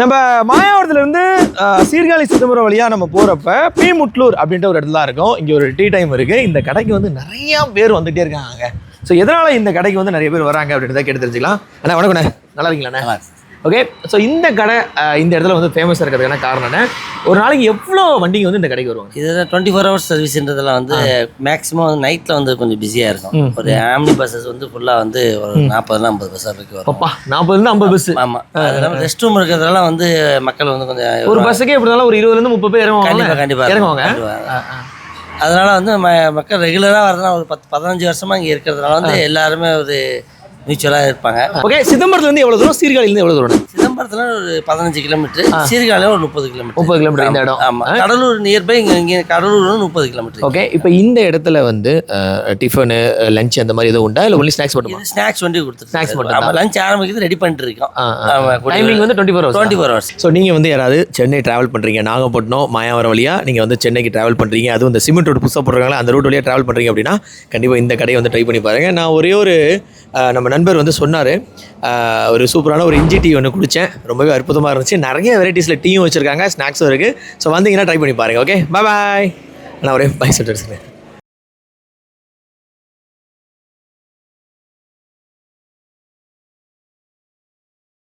நம்ம மாயாவரத்துலேருந்து சீர்காழி சிதம்பரம் வழியா நம்ம போறப்ப பீமுட்லூர் அப்படின்ற ஒரு இடத்துல தான் இருக்கும். இங்கே ஒரு டீ டைம் இருக்கு. இந்த கடைக்கு வந்து நிறைய பேர் வந்துகிட்டே இருக்காங்க. ஸோ எதனால இந்த கடைக்கு வந்து நிறைய பேர் வராங்க அப்படின்றத கேட்டு தெரிஞ்சுக்கலாம். அண்ணா வணக்கண்ணே நல்லா இருக்கீங்களாண்ணே? ஓகே ஸோ இந்த கடை இந்த இடத்துல வந்து ஃபேமஸாக இருக்கிறதுக்கான காரணம் என்ன? ஒரு நாளைக்கு எவ்வளோ வண்டிங்க வந்து இந்த கடைக்கு வருவாங்க? இதில் டுவெண்ட்டி ஃபோர் ஹவர்ஸ் சர்வீஸ்ன்றதெல்லாம் வந்து மேக்ஸிமம் வந்து நைட்டில் வந்து கொஞ்சம் பிஸியாக இருக்கும். ஒரு ஆம்னி பஸ்ஸஸ் வந்து ஃபுல்லாக வந்து ஒரு நாற்பதுல ஐம்பது பஸ் வரைக்கும் வரும். அப்பா நாற்பதுலேருந்து ஐம்பது பஸ் ஆமாம் அது இல்லாமல் ரெஸ்ட் ரூம் இருக்கிறதுனால வந்து மக்கள் வந்து கொஞ்சம் ஒரு பஸ்ஸுக்கே எப்படி இருந்தாலும் ஒரு இருபதுலேருந்து முப்பது பேர் கண்டிப்பாக இறங்குவாங்க? கண்டிப்பாக இறங்குவாங்க அதனால வந்து ம மக்கள் ரெகுலராக வரதுனா ஒரு பத்து பதினஞ்சு வருஷமாக இங்கே இருக்கிறதுனால வந்து எல்லாருமே ஒரு மியூச்சுவலாக இருப்பாங்க. ஓகே சிதம்பரத்துலேருந்து எவ்வளோ தூரம்? சீர்காழிலேருந்து எவ்வளோ தூரம்? சிதம்பரத்தில் ஒரு பதினஞ்சு கிலோமீட்டர் சீர்காழியில் ஒரு முப்பது கிலோமீட்டர். முப்பது கிலோமீட்டர் இந்த இடம். ஆமாம் கடலூர் நியர்பை இங்கே இங்கே கடலூர் முப்பது கிலோமீட்டர். ஓகே இப்போ இந்த இடத்துல வந்து டிஃபனு லஞ்ச் அந்த மாதிரி எதுவும் உண்டா? இல்லை ஒன்லி ஸ்நாக்ஸ் மட்டுமா? ஸ்நாக்ஸ் வண்டி கொடுத்துருக்கு Snacks மட்டும் ஆமாம் லஞ்ச் ஆரம்பிக்கிறது ரெடி பண்ணிட்டு இருக்கோம். டைமிங் வந்து twenty four hours twenty four hours so நீங்கள் வந்து யாராவது சென்னை ட்ராவல் பண்ணுறீங்க நாகப்பட்டினம் மாயாவரம் வழியாக நீங்கள் வந்து சென்னைக்கு ட்ராவல் பண்ணுறீங்க அதுவும் இந்த சிமெண்ட் ரோடு புதுசாக போடுறாங்களா அந்த ரூட் வழியாக ட்ராவல் பண்ணுறீங்க அப்படின்னா கண்டிப்பாக இந்த கடையை வந்து ட்ரை பண்ணி பாருங்கள் நான் ஒரே ஒரு நம்ம நண்பர் வந்து சொன்னார். ஒரு சூப்பரான ஒரு இஞ்சி டீ ஒன்று குடித்தேன் ரொம்பவே அற்புதமாக இருந்துச்சு. நிறைய வெரைட்டிஸில் டீயும் வச்சுருக்காங்க ஸ்நாக்ஸும் இருக்குது ஸோ வந்தீங்கன்னா ட்ரை பண்ணி பாருங்கள் ஓகே பாய் பாய் நான் ஒரே பை சொல்லிட்டு